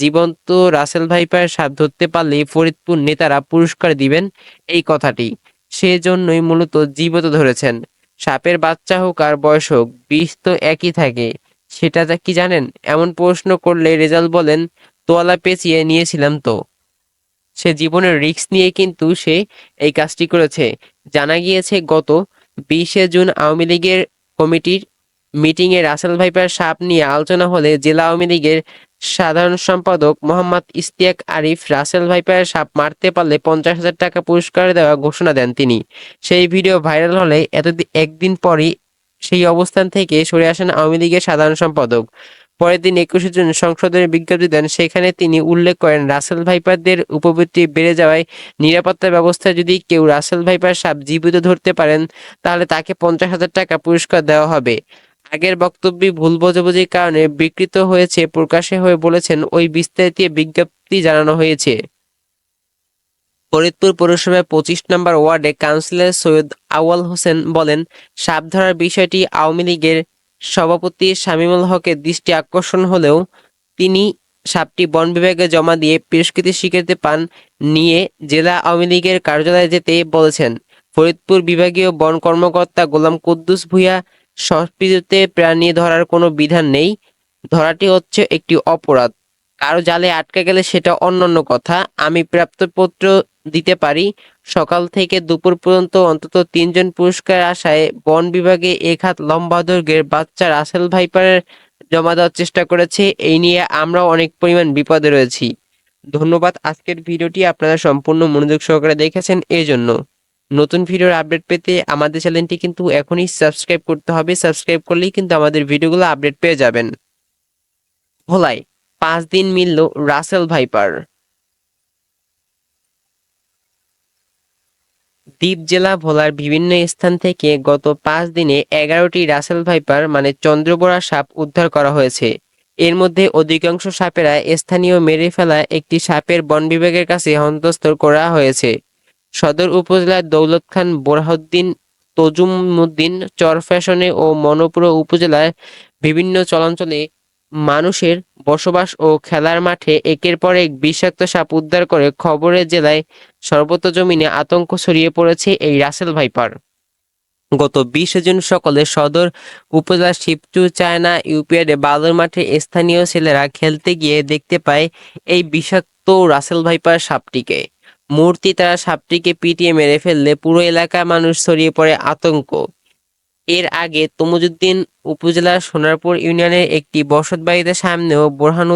জীবন্ত রাসেল ভাইপার সাপ ধরতে পারলে ফরিদপুর নেতারা পুরস্কার দিবেন এই কথাটি। সেজন্যই মূলত জীবত ধরেছেন। সাপের বাচ্চা হোক আর বয়স হোক, বিষ তো একই থাকে। সেটা কি জানেন? এমন প্রশ্ন করলে রেজাল্ট বলেন, তোয়ালা পেঁচিয়ে নিয়েছিলাম তো। সে জীবনের রিস্ক নিয়ে কিন্তু সে এই কাজটি করেছে। জানা গিয়েছে গত বিশে জুন আওয়ামী লীগের কমিটির মিটিংয়ে রাসেল ভাইপার সাপ নিয়ে আলোচনা হলে জেলা আওয়ামী লীগের সাধারণ সম্পাদক মোহাম্মদ ইস্তিয়াক আরিফ রাসেল ভাইপার সাপ মারতে পারলে পঞ্চাশ হাজার টাকা পুরস্কার দেওয়া ঘোষণা দেন তিনি। সেই ভিডিও ভাইরাল হলে এত একদিন পরই সেই অবস্থান থেকে সরে আসেন আওয়ামী লীগের সাধারণ সম্পাদক। পরের দিন একুশে জুন সংসদের বিজ্ঞপ্তি দেন, সেখানে তিনি উল্লেখ করেন, রাসেল ভাইপারদের উপবৃত্তি বেড়ে যাওয়ায় নিরাপত্তা ব্যবস্থায় যদি কেউ রাসেল ভাইপার সাপ জীবিত ধরতে পারেন, তাহলে তাকে পঞ্চাশ হাজার টাকা পুরস্কার দেওয়া হবে। আগের বক্তব্যে ভুল বোঝাবুঝির কারণে বিকৃত হয়েছে প্রকাশে হয়ে বলেছেন ওই বিস্তারিত বিজ্ঞপ্তি জানানো হয়েছে। ফরিদপুর পৌরসভার পঁচিশ নম্বর ওয়ার্ডে কাউন্সিলর সৈয়দ আওয়াল হোসেন বলেন, সাপ ধরার বিষয়টি আওয়ামী লীগের সভাপতি শামীমুল হকের দৃষ্টি আকর্ষণ হলেও তিনি সাপটি বন বিভাগে জমা দিয়ে পুরস্কৃতি স্বীকৃতি পান নিয়ে জেলা আওয়ামী লীগের কার্যালয়ে যেতে বলেছেন। ফরিদপুর বিভাগীয় বন কর্মকর্তা গোলাম কুদ্দুস ভূঁইয়া সংস্কৃতিতে প্রাণী ধরার কোনো বিধান নেই। ধরাটি হচ্ছে একটি অপরাধ। কারও জালে আটকে গেলে সেটা অন্যান্য কথা। আমি প্রাপ্তপত্র দিতে পারি। সকাল থেকে দুপুর পর্যন্ত অন্তত তিনজন পুরস্কার আশায় বন বিভাগে এক হাত লম্বা দৈর্ঘ্যের বাচ্চা রাসেল ভাইপারের জমা দেওয়ার চেষ্টা করেছে। এই নিয়ে আমরাও অনেক পরিমাণ বিপদে রয়েছি। ধন্যবাদ। আজকের ভিডিওটি আপনারা সম্পূর্ণ মনোযোগ সহকারে দেখেছেন। এই জন্য নতুন ভিডিওর আপডেট পেতে আমাদের চ্যানেলটি কিন্তু এখনই সাবস্ক্রাইব করতে হবে। সাবস্ক্রাইব করলেই কিন্তু আমাদের ভিডিওগুলো আপডেট পেয়ে যাবেন। ভোলাই পাঁচ দিন মিলল রাসেল ভাইপার। দ্বীপ জেলা ভোলার বিভিন্ন স্থান থেকে গত পাঁচ দিনে এগারোটি রাসেল ভাইপার মানে চন্দ্রবোড়া সাপ, উদ্ধার করা হয়েছে। এর মধ্যে অধিকাংশ সাপেরা স্থানীয় মেরে ফেলা একটি সাপের বন বিভাগের কাছে হন্তস্থ করা হয়েছে। সদর উপজেলার দৌলত খান বোরহাউদ্দিন, তজুমুদ্দিন চরফ্যাশনে ও মনপুর উপজেলার বিভিন্ন চলাঞ্চলে মানুষের বসবাস ও খেলার মাঠে একের পর এক বিষাক্ত সাপ উদ্ধার করে খবরের জেলায় সর্বত্র জমিনে আতঙ্ক ছড়িয়ে পড়েছে এই রাসেল ভাইপার। গত বিশে জুন সকালে সদর উপজেলার শিবচু চায়না ইউপিআরে বালুর মাঠে স্থানীয় ছেলেরা খেলতে গিয়ে দেখতে পায় এই বিষাক্ত রাসেল ভাইপার সাপটিকে। মূর্তি তারা সাপটিকে পিটিয়ে মেরে ফেললে পুরো এলাকার মানুষ ছড়িয়ে পড়ে আতঙ্ক। এর আগে তমুজুদ্দিন উপজেলার সোনারপুর ইউনিয়নের একটি বসতবাড়িতে সামনেও বোরহানুদ্দিন